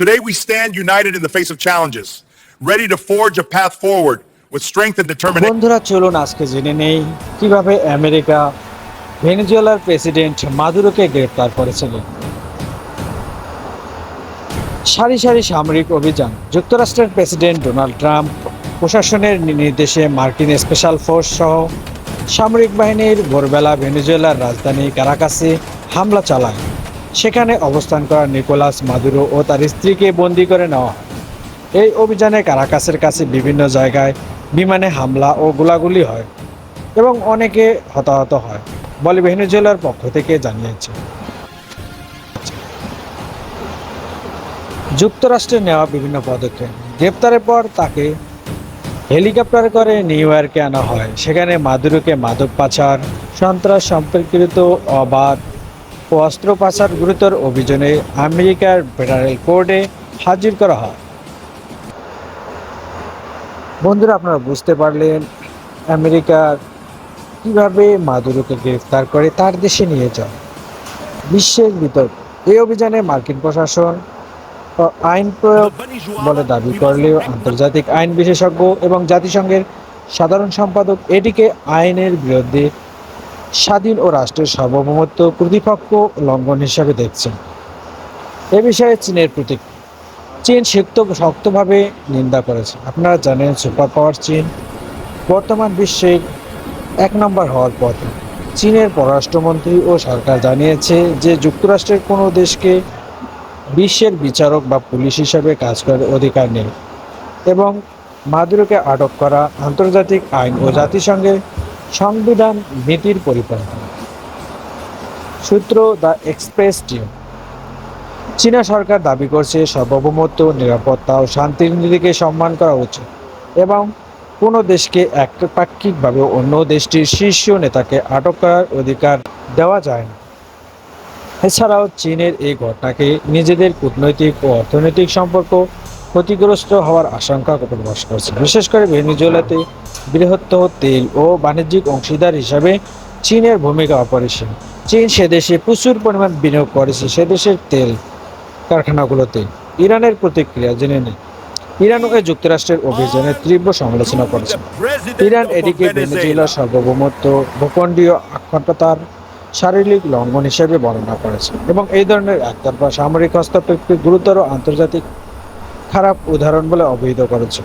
Today, we stand united in the face of challenges, ready to forge a path forward with strength and determination. বন্ধুরা চলুন আজকে জেনে নেই কীভাবে America ভেনেজুয়েলার প্রেসিডেন্ট মাদুরোকে গ্রেপ্তার করেছিল। সারি সারি সামরিক অভিযান। যুক্তরাষ্ট্রের প্রেসিডেন্ট ডোনাল্ড ট্রাম্প প্রশাসনের নির্দেশে মার্কিন স্পেশাল ফোর্স সহ সামরিক বাহিনীর ভোরবেলা ভেনেজুয়েলার রাজধানী কারাকাসে হামলা চালায়। সেখানে অবস্থান করা নিকোলাস মাদুরো ও তার স্ত্রীকে বন্দী করে নেওয়া হয়। এই অভিযানে কারাকাসের কাছে বিভিন্ন জায়গায় বিমানে হামলা ও গোলাগুলি হয় এবং অনেকে হতাহত হয় বলে ভেনেজুয়েলার পক্ষ থেকে জানিয়েছে। যুক্তরাষ্ট্রে নেওয়া বিভিন্ন পদক্ষেপ। গ্রেপ্তারের পর তাকে হেলিকপ্টার করে নিউ ইয়র্কে আনা হয়। সেখানে মাদুরোকে মাদক পাচার, সন্ত্রাস সম্পর্কিত অবাধ ও অস্ত্র পাচার গুরুতর অভিযোগে আমেরিকার ফেডারেল কোর্টে হাজির করা হয়। বন্ধুরা, আপনারা বুঝতে পারলেন আমেরিকার কীভাবে মাদুরোকে গ্রেফতার করে তার দেশে নিয়ে যায়। বিশ্বের বিতর্ক এই অভিযানে মার্কিন প্রশাসন আইন প্রয়োগ বলে দাবি করলেও আন্তর্জাতিক আইন বিশেষজ্ঞ এবং জাতিসংঘের সাধারণ সম্পাদক এটিকে আইনের বিরুদ্ধে স্বাধীন ও রাষ্ট্রের সার্বভৌমত্ব প্রতিপক্ষ লঙ্ঘন হিসাবে দেখছেন। এ বিষয়ে চীনের প্রতীক চীন শক্ত শক্তভাবে নিন্দা করেছে। আপনারা জানেন, সুপার পাওয়ার চীন বর্তমান বিশ্বের এক নম্বর হওয়ার পথে। চীনের পররাষ্ট্রমন্ত্রী ও সরকার জানিয়েছে যে, যুক্তরাষ্ট্রের কোনো দেশকে বিশ্বের বিচারক বা পুলিশ হিসাবে কাজ করার অধিকার নেই এবং মাদুরোকে আটক করা আন্তর্জাতিক আইন ও জাতিসংঘের সংবিধান নীতির পরিপন্থী। সূত্র দ্য এক্সপ্রেস টিম। চীনা সরকার দাবি করছে সার্বভৌমত্ব, নিরাপত্তা ও শান্তির নীতিকে সম্মান করা উচিত এবং কোনো দেশকে একপাক্ষিকভাবে অন্য দেশটির শীর্ষ নেতাকে আটক করার অধিকার দেওয়া যায় না। এছাড়াও চীনের এই ঘটনাকে নিজেদের কূটনৈতিক ও অর্থনৈতিক সম্পর্ক ক্ষতিগ্রস্ত হওয়ার আশঙ্কা প্রকাশ করছে। বিশেষ করে ভেনিজুয়েলাতে বৃহত্তর তেল ও বাণিজ্যিক অংশীদার হিসাবে চীনের ভূমিকা অপরিসীম। চীন সে দেশে প্রচুর পরিমাণ বিনিয়োগ করেছে, সে দেশের তেল কারখানাগুলোতে। ইরানের প্রতিক্রিয়া জেনে নেই ইরান ও যুক্তরাষ্ট্রের অভিযানের তীব্র সমালোচনা করেছে। ইরান এটিকে ভেনেজুয়েলার সার্বভৌমত্ব, ভূখণ্ডীয় অখণ্ডতার শারীরিক লঙ্ঘন হিসেবে বর্ণনা করেছে এবং এই ধরনের একতরফা সামরিক হস্তক্ষেপকে গুরুতর আন্তর্জাতিক খারাপ উদাহরণ বলে অভিহিত করেছে।